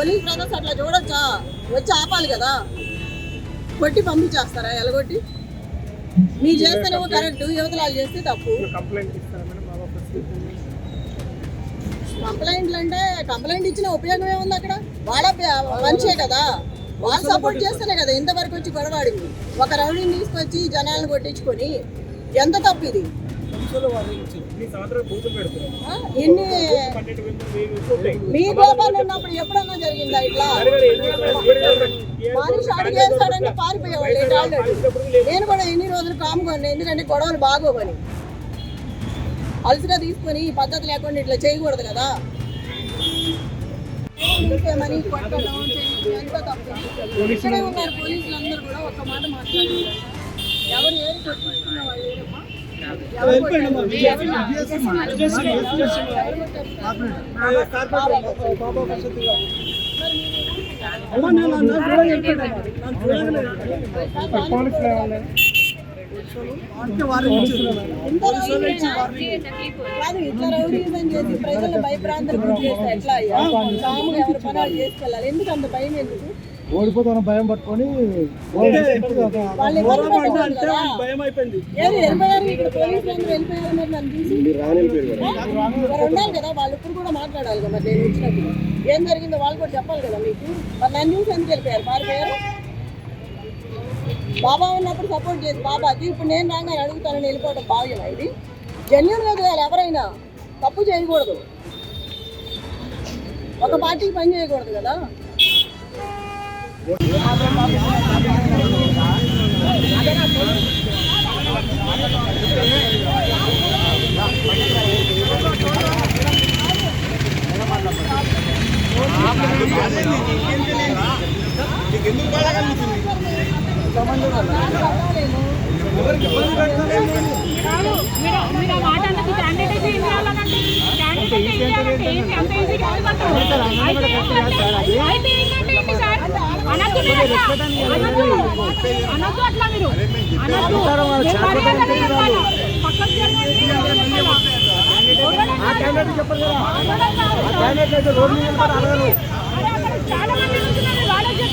Police brothers అట్లా చూడొచ్చా? వచ్చి ఆపాలి కదా. కొట్టి పంపించేస్తారా? ఎలగొట్టి? మీరు చేస్తేనేమో కరెక్ట్ యువతలాలు చేస్తే తప్పు. కంప్లైంట్లు అంటే కంప్లైంట్ ఇచ్చిన ఉపయోగం ఏముంది అక్కడ. వాళ్ళ మంచే కదా. వాళ్ళు సపోర్ట్ చేస్తేనే కదా ఇంతవరకు వచ్చి గొడవాడింది ఒక రౌడీని తీసుకొచ్చి జనాలను కొట్టించుకొని ఎంత తప్పు ఇది? ఎన్ని మీ గోపాలు ఉన్నప్పుడు ఎప్పుడన్నా జరిగిందా ఇట్లా? మనిషి అడిగేస్తాడంటే పారిపోయేవాళ్ళు ఆల్రెడీ. నేను కూడా ఎన్ని రోజులు కాముకోండి ఎందుకంటే గొడవలు బాగోవని. అలసిగా తీసుకొని ఈ పద్ధతి లేకుండా ఇట్లా చేయకూడదు కదా. ఇంకేమని కొట్టడం చేయడం ఎంత తప్పు ఇక్కడే ఉన్నారు పోలీసులు అందరూ కూడా ఒక్క మాట మాట్లాడారు. ఎవరు ఏది కొట్టించుకున్న వాళ్ళు లేరమ్మా ఎవరు కొట్టారు? చేసి ప్రజలు భయప్రాంతాలు గురి చేస్తే ఎట్లా అయ్యా కాముగా చేసుకెళ్ళాలి ఎందుకు అంత భయం ఎందుకు ఓడిపోతాను భయం పట్టుకొని భయం అయిపోయింది ఉండాలి కదా. వాళ్ళు ఇప్పుడు కూడా మాట్లాడాలి కదా. నేను వచ్చినప్పుడు. ఏం జరిగిందో వాళ్ళు కూడా చెప్పాలి కదా మీకు. మరి నన్ను చూసి ఎందుకు వెళ్ళిపోయారు? పారిపోయారు? బాబా ఉన్నప్పుడు సపోర్ట్ చేసి బాబాకి ఇప్పుడు నేను రాగానే అడుగుతానని వెళ్ళిపోవడం భావ్యమా ఇది? జెన్యున్గా చేయాలి ఎవరైనా. తప్పు చేయకూడదు. ఒక పార్టీకి పని చేయకూడదు కదా. అన్నది క్యాండిడేట్ అయితే ఏం చేయాలనండి క్యాండిడేట్ అయితే ఏం చేయాలంటే ఏంటి అంత ఈజీ కాదు అనద్దు అట్లా మీరు. అనద్దు మీరు మర్యాదగా చెప్పాలి. పక్కకు జరగండి, చెప్పాలా? చాలా మంది వాళ్ళకి